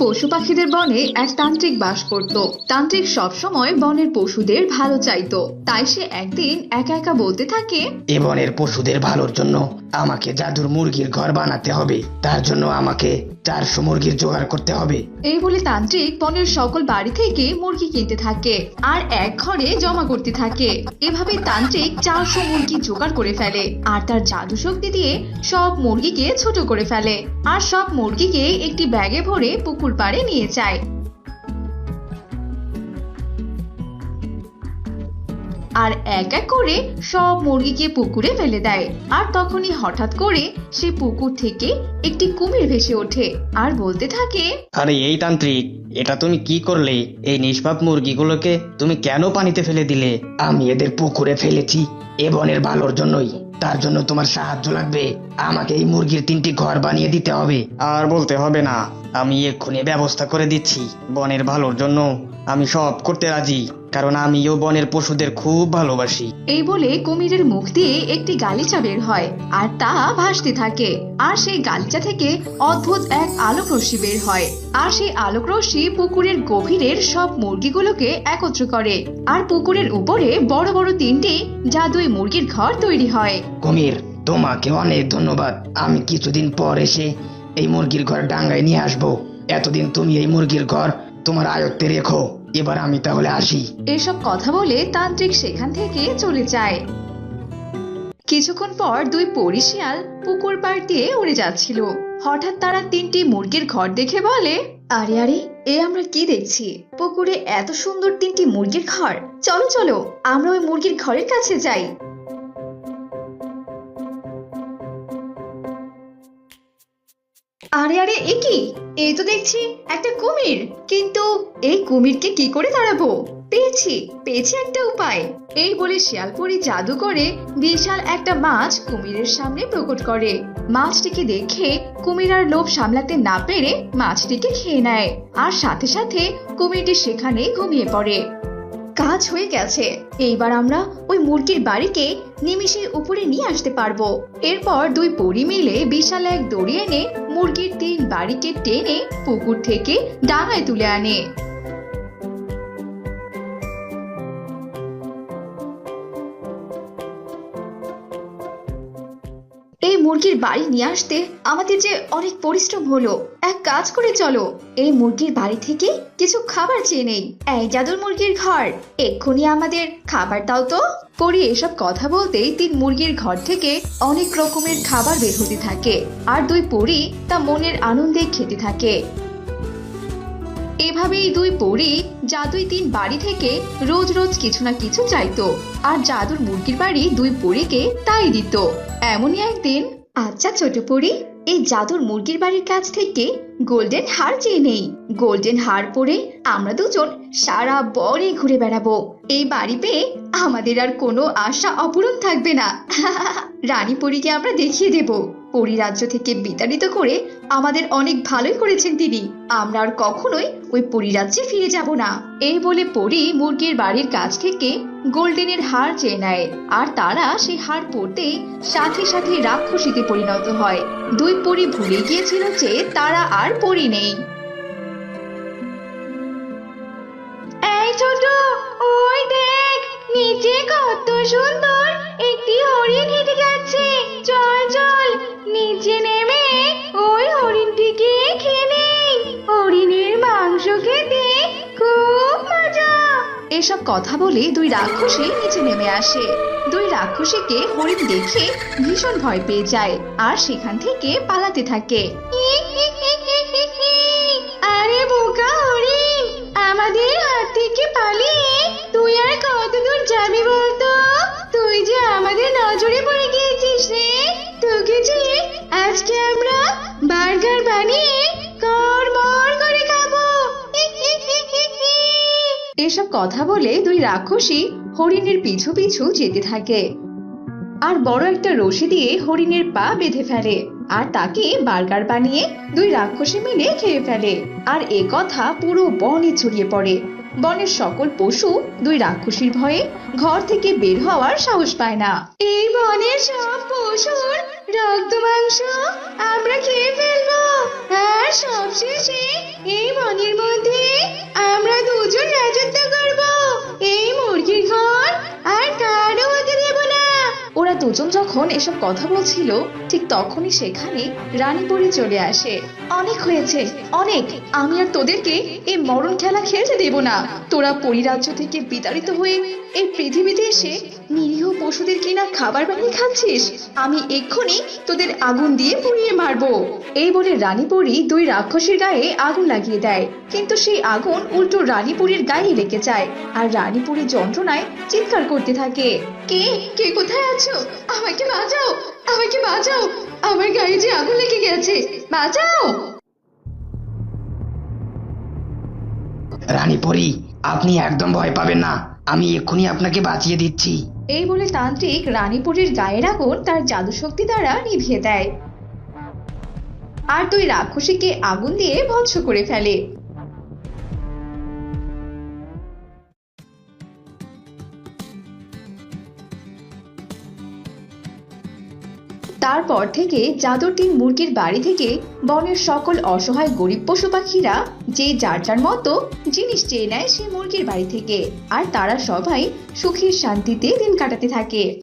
পশু পাখিদের বনে এক তান্ত্রিক বাস করত। তান্ত্রিক সবসময় বনের পশুদের ভালো চাইতো। তাই সে একদিন একা একা বলতে থাকে, এ বনের পশুদের ভালোর জন্য আমাকে জাদুর মুরগির ঘর বানাতে হবে। তার জন্য আমাকে চারশো মুরগির জোগাড় করতে হবে। এই বলে তান্ত্রিক পনেরো সকল বাড়ি থেকে মুরগি কিনতে থাকে আর এক ঘরে জমা করতে থাকে। এভাবে তান্ত্রিক চারশো মুরগি জোগাড় করে ফেলে আর তার জাদু শক্তি দিয়ে সব মুরগিকে ছোট করে ফেলে। আর সব মুরগিকে একটি ব্যাগে ভরে পুকুর পাড়ে নিয়ে যায়। আর এক এক করে সব মুরগিকে পুকুরে ফেলে দেয়। আর তখনই হঠাৎ করে সে পুকুর থেকে একটি কুমির ভেসে ওঠে আর বলতে থাকে, আরে এই তান্ত্রিক, এটা তুমি কি করলে? এই নিষ্পাপ মুরগিগুলোকে তুমি কেন পানিতে ফেলে দিলে? আমি এদের পুকুরে ফেলেছি, এ বনের ভালোর জন্যই। তার জন্য তোমার সাহায্য লাগবে। আমাকে এই মুরগির তিনটি ঘর বানিয়ে দিতে হবে। আর বলতে হবে না, আমি এক্ষুনি ব্যবস্থা করে দিচ্ছি। বনের ভালোর জন্য আমি সব করতে রাজি কারণ আমিও বনের পশুদের খুব ভালোবাসি। এই বলে কুমিরের মুখ দিয়ে একটি গালিচা বের হয় আর তা ভাসতে থাকে। আর সেই গালিচা থেকে অদ্ভুত এক আলোক রশ্মি বের হয় আর সেই আলোক রশ্মি পুকুরের গভীরের সব মুরগিগুলোকে একত্র করে। আর পুকুরের উপরে বড় বড় তিনটি জাদুই মুরগির ঘর তৈরি হয়। কুমির তোমাকে অনেক ধন্যবাদ। আমি কিছুদিন পর এসে এই মুরগির ঘর ডাঙ্গায় নিয়ে আসব। এতদিন তুমি এই মুরগির ঘর তোমার আয়ত্তে রেখো। এবার আমি তাহলে আসি। এসব কথা বলে তান্ত্রিক সেখান থেকে চলে যায়। কিছুক্ষণ পর দুই পরিশিয়াল পুকুর পাড় দিয়ে উড়ে যাচ্ছিল। হঠাৎ তারা তিনটি মুরগির ঘর দেখে বলে, আরে আরে, এ আমরা কি দেখছি? পুকুরে এত সুন্দর তিনটি মুরগির ঘর। চলো চলো, আমরা ওই মুরগির ঘরের কাছে যাই। আরে আরে, এ কি? এই তো দেখছি একটা কুমির। কিন্তু এই কুমিরকে কি করে দাঁড়াবো পেয়েছি পেয়েছি একটা উপায়। এই বলে শিয়ালপুরি জাদু করে বিশাল একটা মাছ কুমিরের সামনে প্রকট করে। মাছটিকে দেখে কুমির আর লোভ সামলাতে না পেরে মাছটিকে খেয়ে নেয়। আর সাথে সাথে কুমিরটি সেখানেই ঘুমিয়ে পড়ে। কাজ হয়ে গেছে। এইবার আমরা ওই মুরগির বাড়িকে নিমিষের উপরে নিয়ে আসতে পারব। এরপর দুই পরি মিলে বিশাল এক দড়ি এনে মুরগির তিন বাড়িকে টেনে পুকুর থেকে ডাঙায় তুলে আনে। এই মুরগির বাড়ি নিয়ে আসতে আমাদের যে অনেক পরিশ্রম হলো। এক কাজ করে চলো। এই মুরগির বাড়ি থেকে কিছু খাবার চেয়ে নেই। এই জাদুর মুরগির ঘর, এক্ষুনি আমাদের। খাবার দাও তো। পরি এসব কথা বলতেই তিন মুরগির ঘর থেকে অনেক রকমের খাবার বের হতে থাকে আর দুই পরি তা মনের আনন্দে খেতে থাকে। এভাবেই দুই পরি জাদুই তিন বাড়ি থেকে রোজ রোজ কিছু না কিছু চাইতো আর জাদুর মুরগির বাড়ি দুই পরীকে তাই দিত। এমনই একদিন আচ্ছা ছোট পরি এই জাদুর মুরগির বাড়ির কাছ থেকে গোল্ডেন হার চেয়ে নেই। গোল্ডেন হার পরে আমরা দুজন সারা বরে ঘুরে বেড়াবো। এই বাড়ি পেয়ে আমাদের আর কোনো আশা অপূরণ থাকবে না। রানী পরীকে আমরা দেখিয়ে দেব। পরিরাজ্য থেকে বিতাড়িত করে আমাদের অনেক ভালোই করেছেন তিনি। আমরা আর কখনোই ওই পরিরাজ্যে ফিরে যাব না। এই বলে পরি মুরগির বাড়ির কাছ থেকে গোল্ডেনের হার চেয়ে নেয়। আর তারা সেই হার পরতেই সাথে সাথে রাক্ষসীতে পরিণত হয়। দুই পরি ভুলে গিয়েছিল যে তারা আর পরি নেই। নিচে কত সুন্দর একটি হরিণ হেঁটে যাচ্ছে। চল চল নিচে নেমে ওই হরিণটিকে খেয়ে হরিণের মাংস খেতে খুব মজা। এসব কথা বলে দুই রাক্ষসী নিচে নেমে আসে। দুই রাক্ষসীকে হরিণ দেখে ভীষণ ভয় পেয়ে যায় আর সেখান থেকে পালাতে থাকে। আরে বোকা হরিণ, আমাদের হাত থেকে পালিয়ে তুই আর কত দূর যাবি বলতো? তুই যে আমাদের নজরে পড়ে গিয়েছিস রে। আজকে আমরা বার্গার বানিয়ে কড়মড় করে খাব। এসব কথা বলে দুই রাক্ষসী হরিণের পিছু পিছু যেতে থাকে। আর বড় একটা রশি দিয়ে হরিণের পা বেঁধে ফেলে আর তাকে বার্গার বানিয়ে দুই রাক্ষসী মিলে খেয়ে ফেলে। আর এ কথা পুরো বনে ছড়িয়ে পড়ে। বনের সকল পশু দুই রাক্ষসীর ভয়ে ঘর থেকে বের হওয়ার সাহস পায় না। এই বনের সব পশুর রক্ত মাংস আমরা খেয়ে ফেলব। আর সবশেষে এই বনের মধ্যে আমরা দুজন রাজত্ব করব। এই মুরগির ঘর আর কারও হতে দেব না। ওরা দুজন যখন এসব কথা বলছিল, ঠিক তখনই সেখানে রানীপুরি চলে আসে। অনেক হয়েছে, অনেক। আমি আর তোদেরকে এই মরণ খেলা খেলতে দেব না। তোরা পরিরাজ্য থেকে বিতাড়িত হয়ে এই পৃথিবীতে এসে নিরীহ পশুদের কিনা খাবার বানিয়ে খাচ্ছিস? আমি এক্ষুনি তোদের আগুন দিয়ে পুড়িয়ে মারবো। এই বলে রানীপুরী দুই রাক্ষসীর গায়ে আগুন লাগিয়ে দেয়। কিন্তু সেই আগুন উল্টো রানীপুরীর গায়ে লেগে যায় আর রানীপুরী যন্ত্রণায় চিৎকার করতে থাকে। কে? কে কোথায় আছো? আমাকে বাঁচাও! আমাকে বাঁচাও! আমার গায়ে যে আগুন লেগে গেছে! বাঁচাও! রানী পরি আপনি একদম ভয় পাবেন না। আমি এক্ষুনি আপনাকে বাঁচিয়ে দিচ্ছি। এই বলে তান্ত্রিক রানীপুরীর গায়ের আগুন তার জাদু শক্তি দ্বারা নিভিয়ে দেয়। আর দুই রাক্ষসীকে আগুন দিয়ে ভৎস করে ফেলে। তারপর থেকে তিন মুরগির বাড়ি থেকে বনের সকল অসহায় গরিব পশু পাখিরা যে যার যার মতো জিনিস চেয়ে নেয় সেই মুরগির বাড়ি থেকে। আর তারা সবাই সুখের শান্তিতে দিন কাটাতে থাকে।